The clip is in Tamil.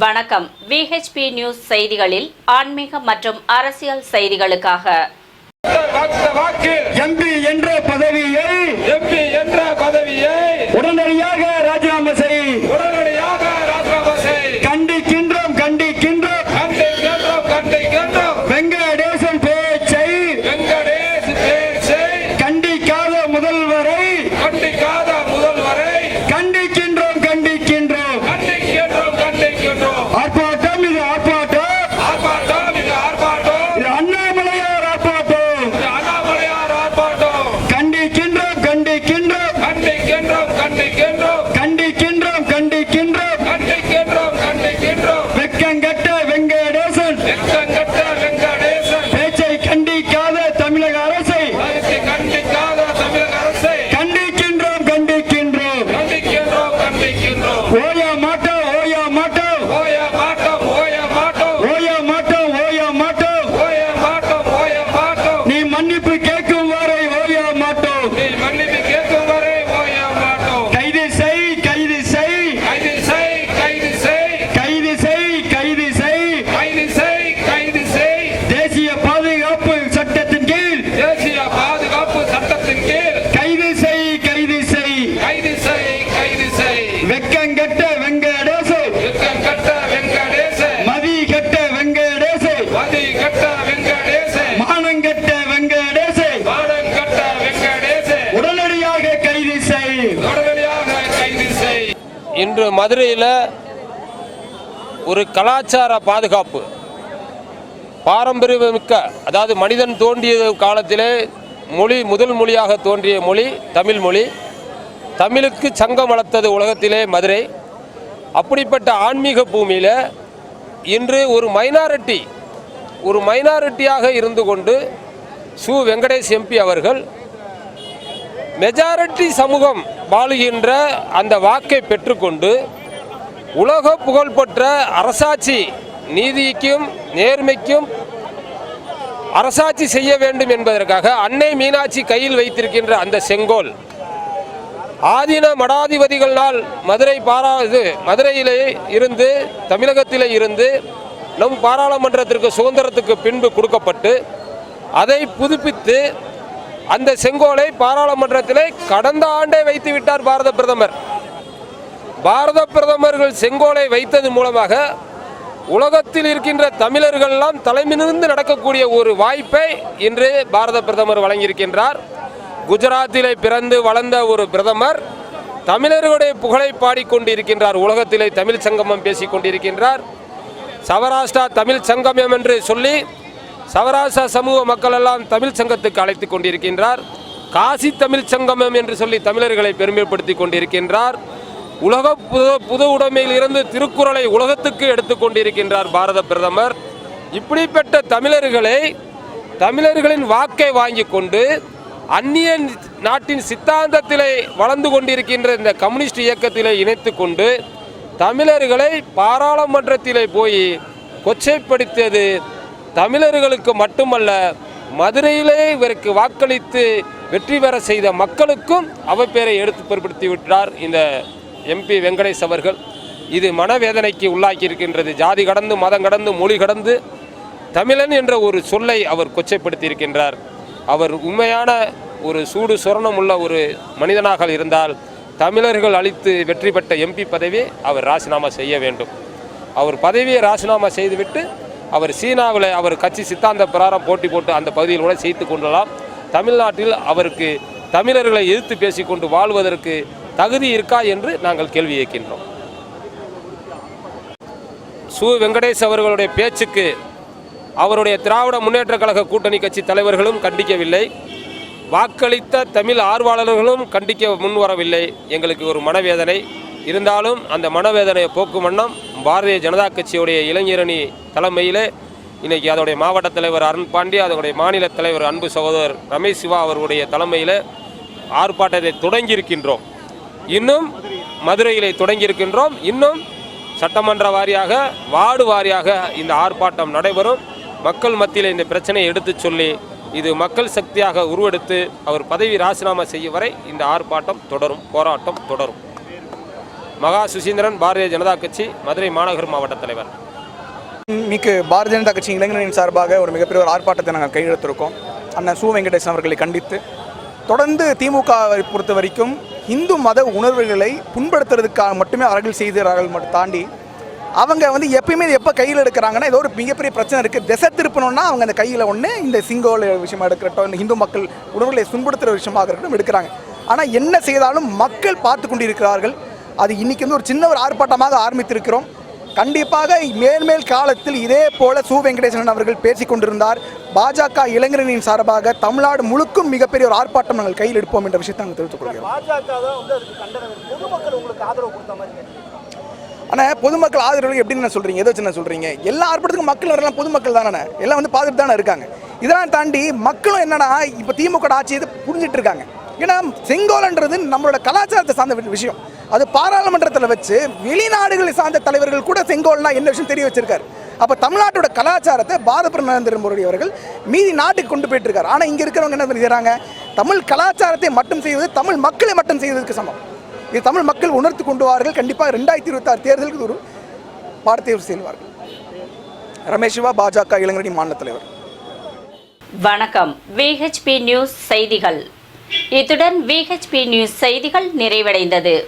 வணக்கம். விஹெச்பி நியூஸ் செய்திகளில் ஆன்மீக மற்றும் அரசியல் செய்திகளுக்காக. எம்பி என்ற பதவியை எம்பி என்ற இன்று மதுரையில் ஒரு கலாச்சார பாதுகாப்பு. பாரம்பரியமிக்க அதாவது மனிதன் தோன்றிய காலத்திலே மொழி முதல் மொழியாக தோன்றிய மொழி தமிழ் மொழி. தமிழுக்கு சங்கம் வளர்த்தது உலகத்திலே மதுரை. அப்படிப்பட்ட ஆன்மீக பூமியில் இன்று ஒரு மைனாரிட்டி ஒரு மைனாரிட்டியாக இருந்து கொண்டு சு. வெங்கடேஷ் எம்பி அவர்கள் மெஜாரிட்டி சமூகம் வாழுகின்ற அந்த வாக்கை பெற்றுக்கொண்டு உலக புகழ்பெற்ற அரசாட்சி நீதிக்கும் நேர்மைக்கும் அரசாட்சி செய்ய வேண்டும் என்பதற்காக அன்னை மீனாட்சி கையில் வைத்திருக்கின்ற அந்த செங்கோல். ஆதீன மடாதிபதிகளால் மதுரை பாரா இது மதுரையிலே இருந்து தமிழகத்திலே இருந்து நம் பாராளுமன்றத்திற்கு சுதந்திரத்துக்கு பின்பு கொடுக்கப்பட்டு அதை புதுப்பித்து அந்த செங்கோலை பாராளுமன்றத்திலே கடந்த ஆண்டே வைத்து விட்டார் பாரத பிரதமர். பாரத பிரதமர்கள் செங்கோலை வைத்தது மூலமாக உலகத்தில் இருக்கின்ற தமிழர்கள் எல்லாம் தலைமினிருந்து நடக்கக்கூடிய ஒரு வாய்ப்பை இன்று பாரத பிரதமர் வழங்கியிருக்கின்றார். குஜராத்திலே பிறந்து வளர்ந்த ஒரு பிரதமர் தமிழர்களுடைய புகழை பாடிக்கொண்டிருக்கின்றார். உலகத்திலே தமிழ் சங்கமம் பேசிக் கொண்டிருக்கின்றார் சவராஷ்டிரா தமிழ் சங்கமம் என்று சொல்லி சவராசா சமூக மக்கள் எல்லாம் தமிழ் சங்கத்துக்கு அழைத்து கொண்டிருக்கின்றார். காசி தமிழ் சங்கமம் என்று சொல்லி தமிழர்களை பெருமைப்படுத்தி கொண்டிருக்கின்றார். உலக புது புது உடைமையில் இருந்து திருக்குறளை உலகத்துக்கு எடுத்து கொண்டிருக்கின்றார் பாரத பிரதமர். இப்படிப்பட்ட தமிழர்களை தமிழர்களின் வாக்கை வாங்கி கொண்டு அந்நிய நாட்டின் சித்தாந்தத்திலே வளர்ந்து கொண்டிருக்கின்ற இந்த கம்யூனிஸ்ட் இயக்கத்திலே இணைத்து கொண்டு தமிழர்களை பாராளுமன்றத்திலே போய் கொச்சைப்படுத்தியது தமிழர்களுக்கு மட்டுமல்ல மதுரையிலே இவருக்கு வாக்களித்து வெற்றி பெற செய்த மக்களுக்கும் அவப்பேரை எடுத்து பிற்படுத்தி விட்டார் இந்த எம்பி வெங்கடேஷ் அவர்கள். இது மனவேதனைக்கு உள்ளாக்கி இருக்கின்றது. ஜாதி கடந்து மதம் கடந்து மொழி கடந்து தமிழன் என்ற ஒரு சொல்லை அவர் கொச்சைப்படுத்தி இருக்கின்றார். அவர் உண்மையான ஒரு சூடு சொரணம் உள்ள ஒரு மனிதனாக இருந்தால் தமிழர்கள் அளித்து வெற்றி பெற்ற எம்பி பதவியை அவர் ராசினாமா செய்ய வேண்டும். அவர் பதவியை ராசினாமா செய்துவிட்டு அவர் சீனாவில் அவர் கட்சி சித்தாந்த பிரகாரம் போட்டி போட்டு அந்த பகுதியில் கூட செய்து கொள்ளலாம். தமிழ்நாட்டில் அவருக்கு தமிழர்களை எதிர்த்து பேசிக்கொண்டு வாழ்வதற்கு தகுதி இருக்கா என்று நாங்கள் கேள்வி இயக்கின்றோம் சு. வெங்கடேஷ் அவர்களுடைய பேச்சுக்கு அவருடைய திராவிட முன்னேற்ற கழக கூட்டணி கட்சி தலைவர்களும் கண்டிக்கவில்லை. வாக்களித்த தமிழ் ஆர்வலர்களும் கண்டிக்க முன்வரவில்லை. எங்களுக்கு ஒரு மனவேதனை. இருந்தாலும் அந்த மனவேதனையை போக்கும் வண்ணம் பாரதிய ஜனதா கட்சியுடைய இளைஞரணி தலைமையிலே இன்றைக்கி அதோடைய மாவட்ட தலைவர் அருண் பாண்டி அதனுடைய மாநில தலைவர் அன்பு சகோதரர் ரமேஷ் சிவா அவர்களுடைய தலைமையில் ஆர்ப்பாட்டத்தை தொடங்கியிருக்கின்றோம். இன்னும் மதுரையிலே தொடங்கியிருக்கின்றோம். இன்னும் சட்டமன்ற வாரியாக வார்டு வாரியாக இந்த ஆர்ப்பாட்டம் நடைபெறும். மக்கள் மத்தியில் இந்த பிரச்சனையை எடுத்துச் சொல்லி இது மக்கள் சக்தியாக உருவெடுத்து அவர் பதவி ராசினாமா செய்யும் வரை இந்த ஆர்ப்பாட்டம் தொடரும் போராட்டம் தொடரும். மகா சுசீந்திரன் பாரதிய ஜனதா கட்சி மதுரை மாநகர் மாவட்ட தலைவர். மிக்கு பாரதிய ஜனதா கட்சி இளைஞரின் சார்பாக ஒரு மிகப்பெரிய ஒரு ஆர்ப்பாட்டத்தை நாங்கள் கையெழுத்திருக்கோம். அண்ணன் சு வெங்கடேசன் அவர்களை கண்டித்து தொடர்ந்து திமுகவை பொறுத்த வரைக்கும் இந்து மத உணர்வுகளை புண்படுத்துறதுக்காக மட்டுமே அவர்கள் செய்கிறார்கள் மட்டும் தாண்டி அவங்க வந்து எப்பயுமே எப்போ கையில் எடுக்கிறாங்கன்னா ஏதோ ஒரு மிகப்பெரிய பிரச்சனை இருக்குது திசை திருப்பணும்னா அவங்க அந்த கையில் ஒன்று இந்த சிங்கோல விஷயமா எடுக்கிறட்டும் இந்த இந்து மக்கள் உணர்வுகளை துன்படுத்துகிற விஷயமாக இருக்கட்டும் எடுக்கிறாங்க. ஆனால் என்ன செய்தாலும் மக்கள் பார்த்து கொண்டிருக்கிறார்கள். அது இன்னைக்கு வந்து ஒரு சின்ன ஒரு ஆர்ப்பாட்டமாக ஆரம்பித்திருக்கிறோம். கண்டிப்பாக மேல்மேல் காலத்தில் இதே போல சு. வெங்கடேசன் அவர்கள் பேசிக் கொண்டிருந்தார். பாஜக இளைஞரணியின் சார்பாக தமிழ்நாடு முழுக்கும் மிகப்பெரிய ஒரு ஆர்ப்பாட்டம் நாங்கள் கையில் எடுப்போம் என்ற விஷயத்தை நாங்கள் தெரிவித்துக் கொள்கிறோம். ஆனால் பொதுமக்கள் ஆதரவு எப்படின்னு சொல்றீங்க? எதை வச்சு நான் சொல்றீங்க. எல்லா ஆர்ப்பாட்டத்துக்கும் மக்கள் வரலாம் பொதுமக்கள் தானே எல்லாம் வந்து பார்த்துட்டு தானே இருக்காங்க. இதெல்லாம் தாண்டி மக்களும் என்னன்னா இப்போ திமுக ஆட்சி இது புரிஞ்சிட்டு இருக்காங்க. ஏன்னா செங்கோலன்றது நம்மளோட கலாச்சாரத்தை சார்ந்த விஷயம். அது பாராளுமன்றத்தில் வச்சு வெளிநாடுகளை சார்ந்த தலைவர்கள் கூட செங்கோல்னா என்ன விஷயம் தெரிய வச்சிருக்காரு. அப்போ தமிழ்நாட்டோட கலாச்சாரத்தை பாரத நரேந்திர மோடி அவர்கள் மீதி நாட்டுக்கு கொண்டு போயிட்டு இருக்காரு. ஆனால் இங்கே இருக்கிறவங்க என்ன செய்கிறாங்க தமிழ் கலாச்சாரத்தை மட்டும் செய்வது தமிழ் மக்களை மட்டும் செய்வதற்கு சமம். இது தமிழ் மக்கள் உணர்த்து கொண்டு வார்கள் கண்டிப்பாக ரெண்டாயிரத்தி இருபத்தாறு தேர்தலுக்கு ஒரு பாடத்தை செல்வார்கள் ரமேஷ் சிவா பாஜக இளைஞரணி மாநில தலைவர். வணக்கம். விஹெச்பி நியூஸ் செய்திகள். இத்துடன் விஹெச்பி நியூஸ் செய்திகள் நிறைவடைந்தது.